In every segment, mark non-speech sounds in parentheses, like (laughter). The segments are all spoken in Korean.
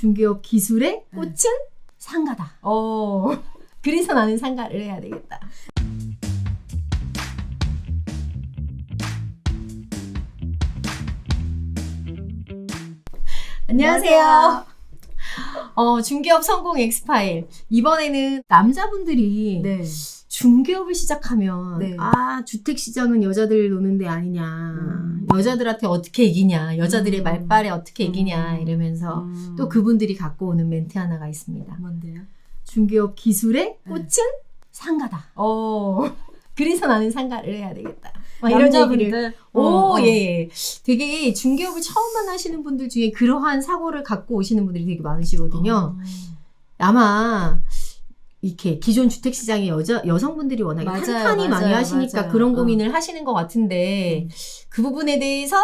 중개업 기술의 네. 꽃은 상가다. 어. (laughs) 그래서 나는 상가를 해야 되겠다. 안녕하세요. 어, 중개업 성공 엑스파일. 이번에는 남자분들이 네. 중개업을 시작하면 네. 아 주택 시장은 여자들 노는 데 아니냐 음. 여자들한테 어떻게 이기냐 여자들의 음. 말빨에 어떻게 이기냐 음. 이러면서 음. 또 그분들이 갖고 오는 멘트 하나가 있습니다 뭔데요? 중개업 기술의 네. 꽃은 상가다 어. (laughs) 그래서 나는 상가를 해야 되겠다 막 이런 얘기를 남자분들. 오, 어, 어. 예, 예. 되게 중개업을 처음 만나시는 분들 중에 그러한 사고를 갖고 오시는 분들이 되게 많으시거든요. 어. 아마 이렇게 기존 주택 시장에 여자 여성분들이 워낙에 맞아요, 탄탄히 많이 맞아요, 하시니까 맞아요. 그런 어. 고민을 하시는 것 같은데 음. 그 부분에 대해서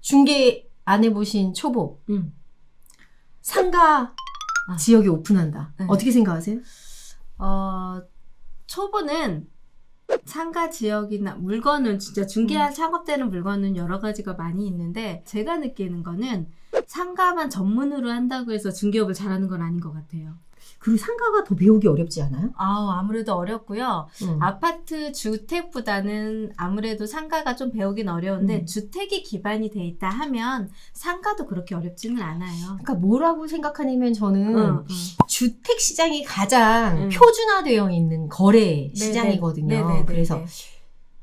중개 안 해보신 초보 음. 상가 아. 지역에 오픈한다. 네. 어떻게 생각하세요? 어, 초보는 상가 지역이나 물건은 진짜 중개할 창업되는 물건은 여러 가지가 많이 있는데 제가 느끼는 거는 상가만 전문으로 한다고 해서 중개업을 잘하는 건 아닌 것 같아요. 그리고 상가가 더 배우기 어렵지 않아요? 아우 아무래도 어렵고요. 음. 아파트 주택보다는 아무래도 상가가 좀 배우긴 어려운데 음. 주택이 기반이 돼 있다 하면 상가도 그렇게 어렵지는 않아요. 그러니까 뭐라고 생각하냐면 저는 응, 응. 주택 시장이 가장 음. 표준화되어 있는 거래 시장이거든요. 네네네. 그래서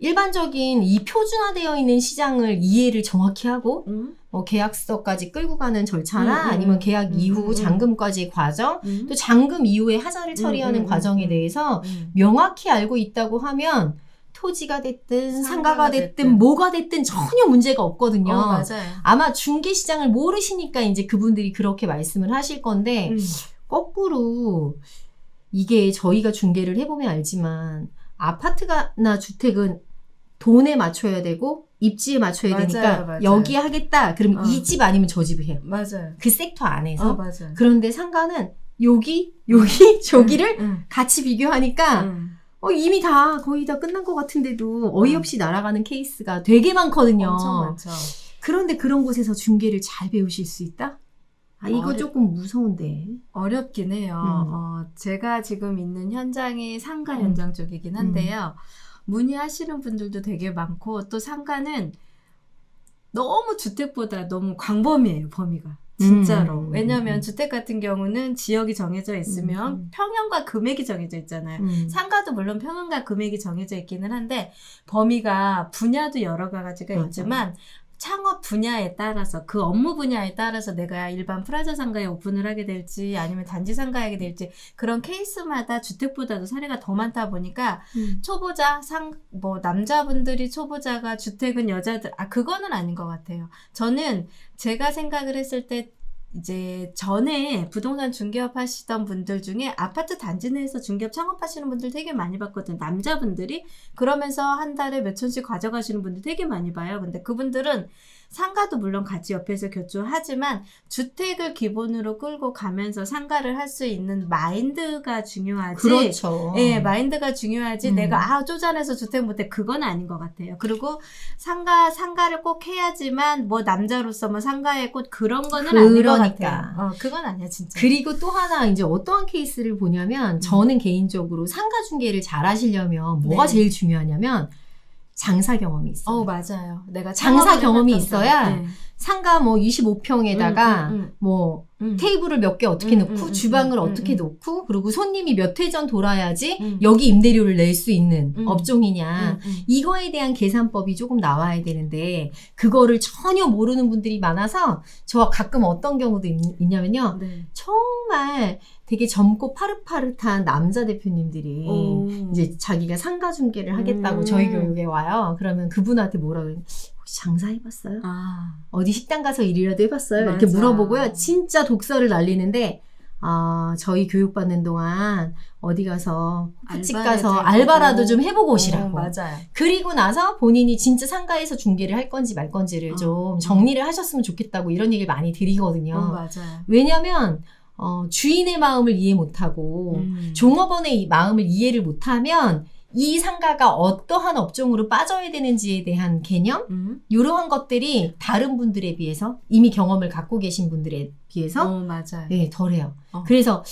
일반적인 이 표준화되어 있는 시장을 이해를 정확히 하고 음, 뭐 계약서까지 끌고 가는 절차나 음, 음, 아니면 계약 음, 이후 음, 잔금까지 과정 음, 또 잔금 이후에 하자를 처리하는 음, 음, 과정에 음. 대해서 음. 명확히 알고 있다고 하면 토지가 됐든 상가가 상가가 됐든, 됐든. 뭐가 됐든 전혀 문제가 없거든요. 어, 맞아요. 아마 중개 시장을 모르시니까 이제 그분들이 그렇게 말씀을 하실 건데 음. 거꾸로 이게 저희가 중개를 해보면 알지만 아파트나 주택은 돈에 맞춰야 되고 입지에 맞춰야 맞아요, 되니까 맞아요. 여기 하겠다 그러면 어. 이집 아니면 저 집을 해요 맞아요. 그 섹터 안에서 어, 맞아요. 그런데 상가는 여기 여기 (laughs) 저기를 응, 같이 비교하니까 응. 어, 이미 다 거의 다 끝난 것 같은데도 어이없이 날아가는 케이스가 되게 많거든요 엄청 많죠. 그런데 그런 곳에서 중개를 잘 배우실 수 있다? 아 이거 어려- 조금 무서운데 어렵긴 해요. 음. 어, 제가 지금 있는 현장이 상가 음. 현장 쪽이긴 한데요. 문의하시는 분들도 되게 많고 또 상가는 너무 주택보다 너무 광범위해요 범위가 진짜로 음. 왜냐하면 음. 주택 같은 경우는 지역이 정해져 있으면 음. 평형과 금액이 정해져 있잖아요. 음. 상가도 물론 평형과 금액이 정해져 있기는 한데 범위가 분야도 여러 가지가 맞아요. 있지만 창업 분야에 따라서 그 업무 분야에 따라서 내가 일반 프라자 상가에 오픈을 하게 될지 아니면 단지 상가에 하게 될지 그런 케이스마다 주택보다도 사례가 더 많다 보니까 음. 초보자 상 뭐 남자분들이 초보자가 주택은 여자들 아 그거는 아닌 것 같아요. 저는 제가 생각을 했을 때 이제 전에 부동산 중개업 하시던 분들 중에 아파트 단지 내에서 중개업 창업하시는 분들 되게 많이 봤거든요. 남자분들이 그러면서 한 달에 몇 천씩 가져가시는 분들 되게 많이 봐요. 근데 그분들은 상가도 물론 같이 옆에서 교조하지만 주택을 기본으로 끌고 가면서 상가를 할 수 있는 마인드가 중요하지. 그렇죠. 예, 마인드가 중요하지. 음. 내가 아 쪼잔해서 주택 못해 그건 아닌 것 같아요. 그리고 상가 상가를 꼭 해야지만 뭐 남자로서 뭐 상가에 꼭 그런 거는 아닌 것 그러니까. 같아요. 어, 그건 아니야 진짜. 그리고 또 하나 이제 어떠한 케이스를 음. 보냐면 저는 개인적으로 상가 중개를 잘 하시려면 뭐가 네. 제일 중요하냐면 장사 경험이 있어요. 어 맞아요. 내가 장사 경험이 있어야. 네. 상가 뭐 25평에다가 음, 음, 음. 뭐 음. 테이블을 몇 개 어떻게 음, 놓고 음, 주방을 음, 음, 어떻게 음. 놓고 그리고 손님이 몇 회 전 돌아야지 음. 여기 임대료를 낼 수 있는 음. 업종이냐 음, 음. 이거에 대한 계산법이 조금 나와야 되는데 그거를 전혀 모르는 분들이 많아서 저와 가끔 어떤 경우도 있, 있냐면요 네. 정말 되게 젊고 파릇파릇한 남자 대표님들이 오. 이제 자기가 상가 중개를 하겠다고 음. 저희 교육에 와요 그러면 그분한테 뭐라 그래 혹시 장사해봤어요? 아 어디 식당 가서 일이라도 해봤어요? 이렇게 맞아. 물어보고요. 진짜 독서를 날리는데, 아, 저희 교육받는 동안 어디 가서 집 알바라도 가서. 알바라도 좀 해보고 어, 오시라고. 맞아요. 그리고 나서 본인이 진짜 상가에서 중개를 할 건지 말 건지를 어. 좀 정리를 하셨으면 좋겠다고 이런 얘기를 많이 드리거든요. 어, 맞아요. 왜냐면, 어, 주인의 마음을 이해 못하고, 음. 종업원의 이 마음을 이해를 못하면 이 상가가 어떠한 업종으로 빠져야 되는지에 대한 개념 음. 이러한 것들이 다른 분들에 비해서 이미 경험을 갖고 계신 분들에 비해서 어, 맞아요. 네, 덜해요. 어. 그래서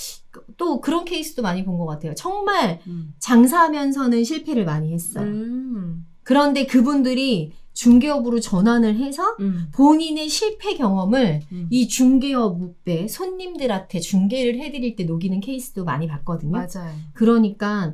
또 그런 케이스도 많이 본 것 같아요. 정말 음. 장사하면서는 실패를 많이 했어요. 음. 그런데 그분들이 중개업으로 전환을 해서 음. 본인의 실패 경험을 음. 이 중개업 무배 손님들한테 중개를 해드릴 때 녹이는 케이스도 많이 봤거든요. 맞아요. 그러니까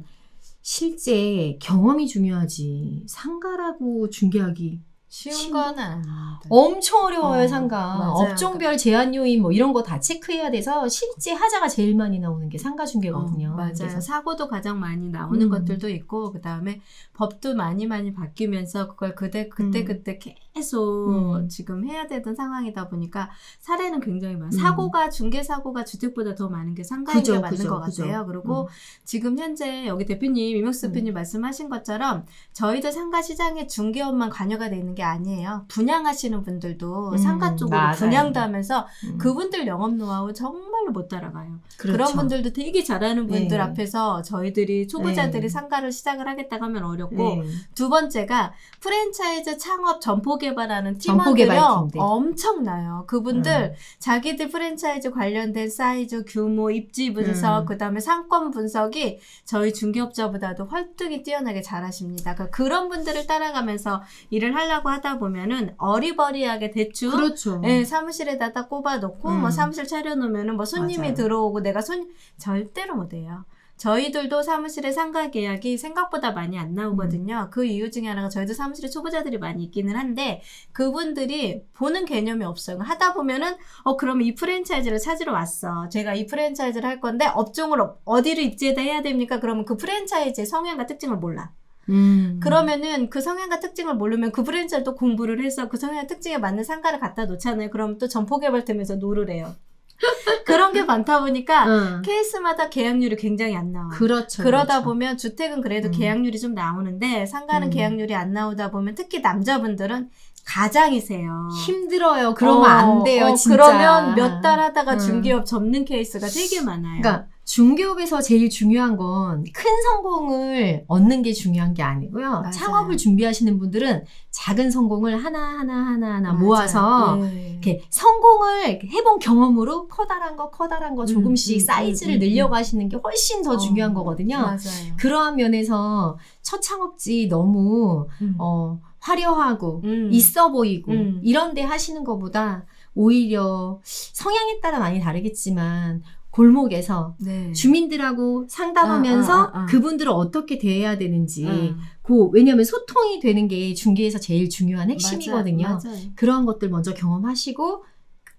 실제 경험이 중요하지 상가라고 중개하기 쉬운 건 아닙니다. 엄청 어려워요 어, 상가 맞아요. 업종별 제한 요인 뭐 이런 거 다 체크해야 돼서 실제 하자가 제일 많이 나오는 게 상가 중개거든요. 어, 맞아요. 그래서 사고도 가장 많이 나오는 음. 것들도 있고 그 다음에 법도 많이 많이 바뀌면서 그걸 그때 그때 음. 그때 계속 음. 지금 해야 되던 상황이다 보니까 사례는 굉장히 많아요. 음. 사고가 중개 사고가 주택보다 더 많은 게 상가인 그죠, 맞는 그죠, 것 그죠. 같아요. 그리고 음. 지금 현재 여기 대표님 이명수 음. 대표님 말씀하신 것처럼 저희들 상가 시장에 중개업만 관여가 되는 게 아니에요. 분양하시는 분들도 음, 상가 쪽으로 맞아요. 분양도 하면서 음, 그분들 영업 노하우 정말로 못 따라가요. 그런 그렇죠. 분들도 되게 잘하는 분들 네. 앞에서 저희들이 초보자들이 네. 상가를 시작을 하겠다고 하면 어렵고 네. 두 번째가 프랜차이즈 창업 점포 개발하는 점포 팀원들요 개발팀들. 엄청나요. 그분들 음. 자기들 프랜차이즈 관련된 사이즈, 규모, 입지 분석, 음. 그다음에 상권 분석이 저희 중개업자보다도 활동이 뛰어나게 잘하십니다. 그러니까 그런 분들을 따라가면서 일을 하려고 하다 보면은 어리버리하게 대충 그렇죠. 예, 사무실에다 딱 꼽아놓고 음. 뭐 사무실 차려놓으면은 뭐 손님이 맞아요. 들어오고 내가 손 절대로 못해요. 저희들도 사무실에 상가 계약이 생각보다 많이 안 나오거든요. 그 이유 중에 하나가 저희도 사무실에 초보자들이 많이 있기는 한데 그분들이 보는 개념이 없어요. 하다 보면은 어 그럼 이 프랜차이즈를 찾으러 왔어. 제가 이 프랜차이즈를 할 건데 업종을 어- 어디를 입지에다 해야 됩니까? 그러면 그 프랜차이즈의 성향과 특징을 몰라. 음. 그러면은 그 성향과 특징을 모르면 그 브랜드를 또 공부를 해서 그 성향 특징에 맞는 상가를 갖다 놓잖아요. 그럼 또 점포 개발팀에서 노를 해요. (laughs) 그런 게 많다 보니까 응. 케이스마다 계약률이 굉장히 안 나와요. 그렇죠. 그러다 그렇죠. 보면 주택은 그래도 음. 계약률이 좀 나오는데 상가는 음. 계약률이 안 나오다 보면 특히 남자분들은 가장이세요. 힘들어요. 그러면 어, 안 돼요, 어, 진짜. 그러면 몇 달 하다가 음. 중개업 접는 케이스가 되게 많아요. 그러니까 중개업에서 제일 중요한 건 큰 성공을 얻는 게 중요한 게 아니고요. 맞아요. 창업을 준비하시는 분들은 작은 성공을 하나 하나 하나 하나 맞아요. 모아서 네. 이렇게 성공을 해본 경험으로 커다란 거 커다란 거 조금씩 음, 음, 사이즈를 음, 음, 늘려가시는 게 훨씬 더 어, 중요한 거거든요. 맞아요. 그러한 면에서 첫 창업지 너무 음. 어, 화려하고 음. 있어 보이고 음. 이런데 하시는 것보다 오히려 성향에 따라 많이 다르겠지만 골목에서 네. 주민들하고 상담하면서 아, 아, 아, 아. 그분들을 어떻게 대해야 되는지 음. 그 왜냐하면 소통이 되는 게 중개에서 제일 중요한 핵심이거든요. 맞아, 맞아요. 그런 것들 먼저 경험하시고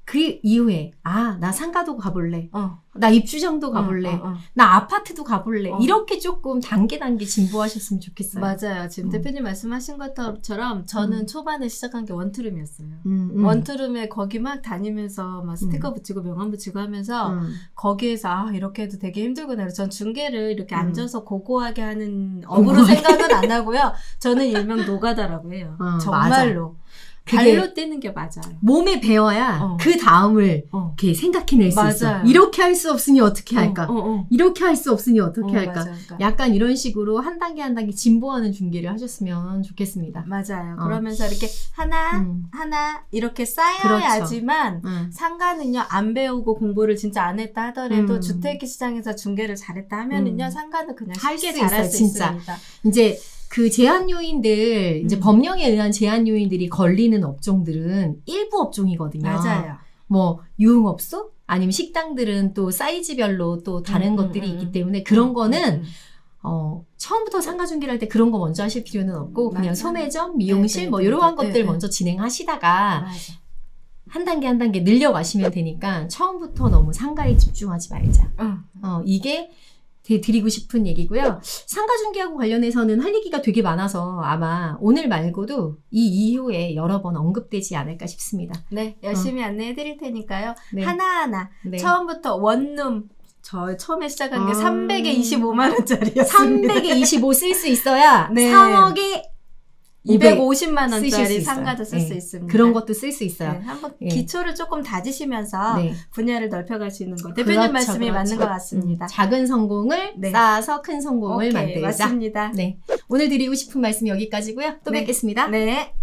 그 이후에 아 나 상가도 가볼래, 어. 나 입주장도 가볼래, 어, 어, 어. 나 아파트도 가볼래 어. 이렇게 조금 단계 단계 진보하셨으면 좋겠어요. 맞아요. 지금 음. 대표님 말씀하신 것처럼 저는 음. 초반에 시작한 게 원투룸이었어요. 음, 음. 원투룸에 거기 막 다니면서 막 스티커 붙이고 명함 붙이고 하면서 음. 거기에서 아 이렇게 해도 되게 힘들구나. 전 중계를 이렇게 음. 앉아서 고고하게 하는 업으로. 생각은 안 하고요. 저는 일명 노가다라고 해요. 어, 정말로 그게 발로 뛰는 게 맞아요. 몸에 배워야 어. 그 다음을 어. 이렇게 생각해낼 수 있어. 맞아요. 이렇게 할 수 없으니 어떻게 할까? 어, 어, 어. 이렇게 할 수 없으니 어떻게 어, 할까? 맞아요. 그러니까 약간 이런 식으로 한 단계 한 단계 진보하는 중계를 하셨으면 좋겠습니다. 맞아요. 어. 그러면서 이렇게 하나 음. 하나 이렇게 그렇죠. 쌓여야지만 응. 상가는요 안 배우고 공부를 진짜 안 했다 하더라도 음. 주택 시장에서 중개를 잘했다 하면은요 음. 상가는 그냥 할 쉽게 수 잘할 있어요, 수 진짜. 있습니다. 이제 그 제한 요인들, 이제 음. 법령에 의한 제한 요인들이 걸리는 업종들은 일부 업종이거든요. 맞아요. 뭐 유흥업소 아니면 식당들은 또 사이즈별로 또 다른 음, 것들이 음, 있기 음. 때문에 그런 거는 음, 어, 처음부터 상가 중개를 할 때 그런 거 먼저 하실 필요는 없고 그냥 맞아요. 소매점, 미용실 네, 네, 뭐 네, 이러한 네, 것들 네. 먼저 진행하시다가 맞아. 한 단계 한 단계 늘려가시면 되니까 처음부터 너무 상가에 집중하지 말자. 응. 어, 이게 되- 드리고 싶은 얘기고요. 상가 중개하고 관련해서는 할 얘기가 되게 많아서 아마 오늘 말고도 이 이후에 여러 번 언급되지 않을까 싶습니다. 네, 열심히 안내해 드릴 테니까요. 네. 하나하나 네. 처음부터 원룸 저 처음에 시작한 게 아. 300에 25만 원짜리였습니다. 300에 25 쓸 수 있어야 (laughs) 네. 3억에 250만 쓰실 수 원짜리. 상가도 쓸수 네. 있습니다. 그런 것도 쓸 수 있어요. 네, 한번 예. 기초를 조금 다지시면서 네. 분야를 넓혀갈 수 있는 거. 대표님 그렇죠, 말씀이 그렇죠. 맞는 것 같습니다. 음, 작은 성공을 네. 쌓아서 큰 성공을 오케이, 만들자. 맞습니다. 네. 오늘 드리고 싶은 말씀 여기까지고요. 또 네. 뵙겠습니다. 네.